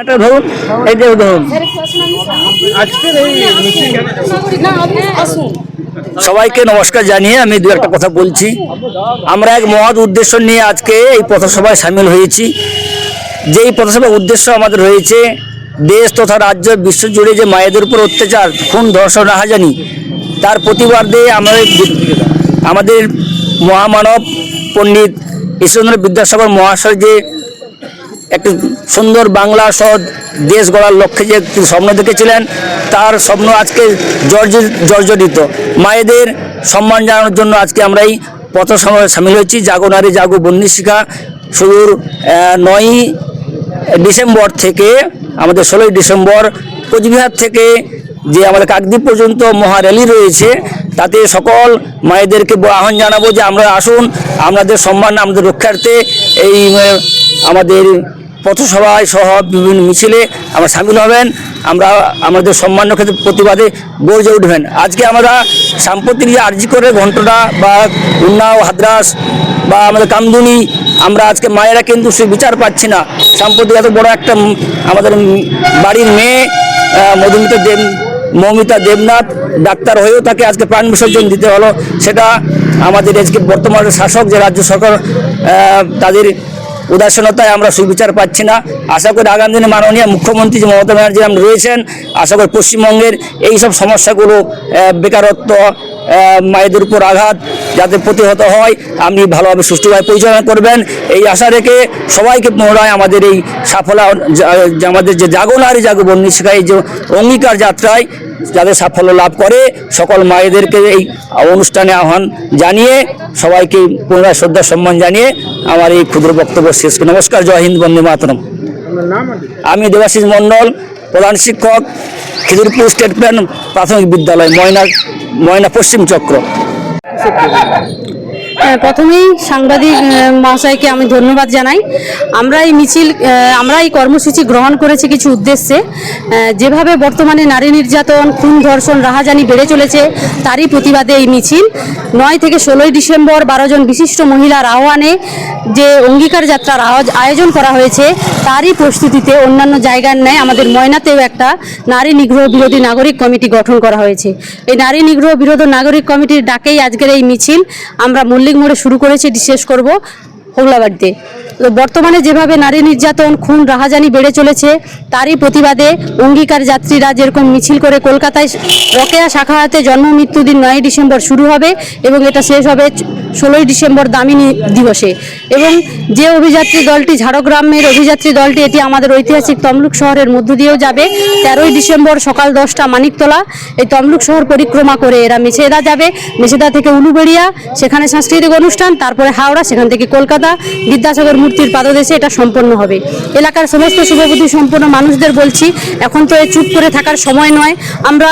এটা ধরুন এই ধরুন। এই সবাইকে নমস্কার জানিয়ে আমি দু একটা কথা বলছি। আমরা এক মহৎ উদ্দেশ্য নিয়ে আজকে এই পথসভায় সামিল হয়েছি। যেই পথসভার উদ্দেশ্য আমাদের রয়েছে দেশ তথা রাজ্য বিশ্ব জুড়ে যে মায়েদের উপর অত্যাচার খুন ধর্ষণ রাহাজানি তার প্রতিবাদে আমাদের আমাদের মহামানব পণ্ডিত ঈশ্বরচন্দ্র বিদ্যাসাগর মহাশয় যে একটি সুন্দর বাংলা সহ দেশ গড়ার লক্ষ্যে যে স্বপ্ন দেখেছিলেন, তার স্বপ্ন আজকে জর্জ- জর্জরিত। মায়েদের সম্মান জানানোর জন্য আজকে আমরা এই পথ সামিল হয়েছি। জাগো নারী, জাগো বন্দিশিখা। শুরুর নয়ই ডিসেম্বর থেকে, আমাদের ষোলোই ডিসেম্বর কোচবিহার থেকে যে আমাদের কাকদ্বীপ পর্যন্ত মহা র্যালি রয়েছে, তাতে সকল মায়েদেরকে আহ্বান জানাব যে আমরা আসুন, আমাদের সম্মান, আমাদের রক্ষার্থে এই আমাদের পথসভায় সহ বিভিন্ন মিছিলে আমরা সামিল হবেন। আমরা আমাদের সম্মান ক্ষেত্রে প্রতিবাদে গর্জে উঠবেন। আজকে আমরা সাম্প্রতিক যে আর্জি করে ঘন্টনা বা উন্নাও হাদ্রাস বা আমাদের কামদুনি, আমরা আজকে মায়েরা কিন্তু সে বিচার পাচ্ছি না। সাম্প্রতিক এত বড় একটা আমাদের বাড়ির মেয়ে মধুমিতা দেব, মৌমিতা দেবনাথ, ডাক্তার হয়েও তাকে আজকে প্রাণ বিসর্জন দিতে হলো। সেটা আমাদের আজকে বর্তমান শাসক যে রাজ্য সরকার তাদের উদাসীনতায় আমরা সুবিচার পাচ্ছি না। আশা করি আগামী দিনে মাননীয় মুখ্যমন্ত্রী মমতা ব্যানার্জি রয়েছেন, আশা করি পশ্চিমবঙ্গের এইসব সমস্যাগুলো বেকারত্ব মায়েদের উপর আঘাত যাতে প্রতিহত হয়, আপনি ভালোভাবে সুষ্ঠুভাবে পরিচালনা করবেন। এই আশা রেখে সবাইকে পুনরায় আমাদের এই সাফল্য আমাদের যে জাগো নারী জাগো বন্যী শিখায় যে অঙ্গীকার যাত্রায় যাদের সাফল্য লাভ করে, সকল মায়েদেরকে এই অনুষ্ঠানে আহ্বান জানিয়ে, সবাইকে পুনরায় শ্রদ্ধা, সম্মান জানিয়ে আমার এই ক্ষুদ্র বক্তব্য শেষ করি। নমস্কার, জয় হিন্দ, বন্দে মাতরম। আমি দেবাশিস মণ্ডল, প্রধান শিক্ষক, খিদিরপুর স্টেট প্ল্যান প্রাথমিক বিদ্যালয়, ময়না ময়না পশ্চিম চক্র। হ্যাঁ, প্রথমেই সাংবাদিক মহাশয়কে আমি ধন্যবাদ জানাই। আমরা এই মিছিল আমরা এই কর্মসূচি গ্রহণ করেছি কিছু উদ্দেশ্যে। যেভাবে বর্তমানে নারী নির্যাতন, খুন, ধর্ষণ, রাহাজানি বেড়ে চলেছে, তারই প্রতিবাদে এই মিছিল। নয় থেকে ষোলোই ডিসেম্বর বারো জন বিশিষ্ট মহিলার আহ্বানে যে অঙ্গীকার যাত্রার আয়োজ- আয়োজন করা হয়েছে, তারই প্রস্তুতিতে অন্যান্য জায়গার ন্যায় আমাদের ময়নাতেও একটা নারী নিগ্রহ বিরোধী নাগরিক কমিটি গঠন করা হয়েছে। এই নারী নিগ্রহ বিরোধী নাগরিক কমিটির ডাকেই আজকের এই মিছিল। আমরা মল্লিক মোড়ে শুরু করেছি শেষ করব হোগলাবাড়িতে বর্তমানে যেভাবে নারী নির্যাতন, খুন, রাহাজানি বেড়ে চলেছে, তারই প্রতিবাদে অঙ্গীকার যাত্রীরা যেরকম মিছিল করে কলকাতায় রকেয়া শাখাতে জন্ম, মৃত্যুদিন নয় ডিসেম্বর শুরু হবে এবং এটা শেষ হবে ষোলোই ডিসেম্বর দামিনী দিবসে। এবং যে অভিযাত্রী দলটি ঝাড়গ্রামের অভিযাত্রী দলটি, এটি আমাদের ঐতিহাসিক তমলুক শহরের মধ্য দিয়েও যাবে। তেরোই ডিসেম্বর সকাল দশটা মানিকতলা, এই তমলুক শহর পরিক্রমা করে এরা মেছেদা যাবে। মেছেদা থেকে উলুবেড়িয়া, সেখানে সাংস্কৃতিক অনুষ্ঠান, তারপরে হাওড়া, সেখান থেকে কলকাতা, বিদ্যাসাগর মূর্তির পাদদেশে এটা সম্পন্ন হবে। এলাকার সমস্ত শুভবুদ্ধি সম্পন্ন মানুষদের বলছি, এখন তো চুপ করে থাকার সময় নয়, আমরা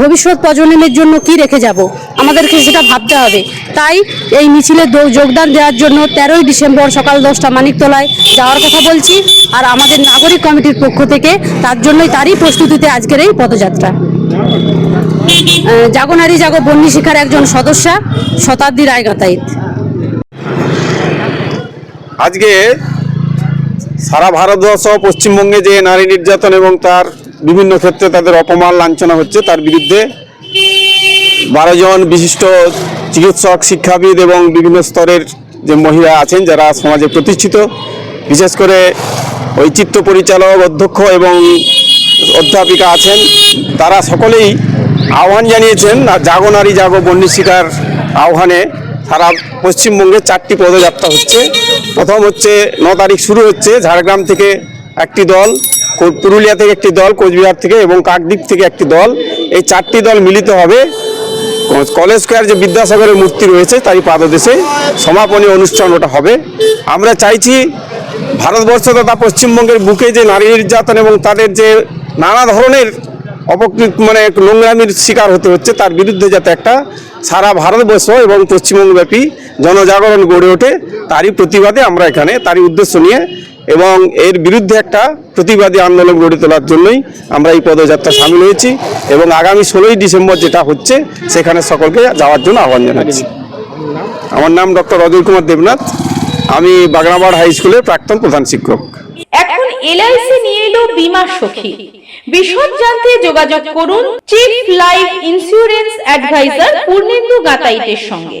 ভবিষ্যৎ প্রজন্মের জন্য কি রেখে যাব? আমাদেরকে সেটা ভাবতে হবে। তাই এই মিছিলে যোগদান দেওয়ার জন্য তেরোই ডিসেম্বর সকাল দশটা মানিকতলায় যাওয়ার কথা বলছি। আর আমাদের নাগরিক কমিটির পক্ষ থেকে তার জন্যই তারই প্রস্তুতিতে আজকের এই পদযাত্রা। আহ, জাগো বন্যী শিখার একজন সদস্যা শতাব্দী রায় গাতাইত আজকে সারা ভারতবর্ষ পশ্চিমবঙ্গে যে নারী নির্যাতন এবং তার বিভিন্ন ক্ষেত্রে তাদের অপমান লাঞ্ছনা হচ্ছে তার বিরুদ্ধে বারো জন বিশিষ্ট চিকিৎসক, শিক্ষাবিদ এবং বিভিন্ন স্তরের যে মহিলা আছেন, যারা সমাজে প্রতিষ্ঠিত, বিশেষ করে ওই চিত্র পরিচালক, অধ্যক্ষ এবং অধ্যাপিকা আছেন, তারা সকলেই আহ্বান জানিয়েছেন, জাগো নারী, জাগো বন্যী শিকার আহ্বানে সারা পশ্চিমবঙ্গে চারটি পদযাত্রা হচ্ছে। প্রথম হচ্ছে, ন তারিখ শুরু হচ্ছে, ঝাড়গ্রাম থেকে একটি দল পুরুলিয়া থেকে একটি দল, কোচবিহার থেকে এবং কাকদ্বীপ থেকে একটি দল। এই চারটি দল মিলিত হবে কলেজ স্কোয়ার যে বিদ্যাসাগরের মূর্তি রয়েছে, তারই পাদদেশে সমাপনী অনুষ্ঠান ওটা হবে। আমরা চাইছি ভারতবর্ষ তথা পশ্চিমবঙ্গের বুকে যে নারী নির্যাতন এবং তাদের যে নানা ধরনের অপকৃত মানে নোংরামির শিকার হতে হচ্ছে, তার বিরুদ্ধে যাতে একটা সারা ভারতবর্ষ এবং পশ্চিমবঙ্গব্যাপী জনজাগরণ গড়ে ওঠে, তারই প্রতিবাদে আমরা এখানে, তারই উদ্দেশ্য নিয়ে এবং এর বিরুদ্ধে একটা প্রতিবাদী আন্দোলন গড়ে তোলার জন্যই আমরা এই পদযাত্রা সামিল হয়েছি এবং আগামী ষোলোই ডিসেম্বর যেটা হচ্ছে, সেখানে সকলকে যাওয়ার জন্য আহ্বান জানাচ্ছি। আমার নাম ডক্টর অজয় কুমার দেবনাথ। আমি বাগনাবাড় হাই স্কুলের প্রাক্তন প্রধান শিক্ষক। এখন এলআইসি নিয়ে এলো বিমা সখী। বিশদ জানতে যোগাযোগ করুন chief life insurance advisor Purnendu গাতাইতের সঙ্গে।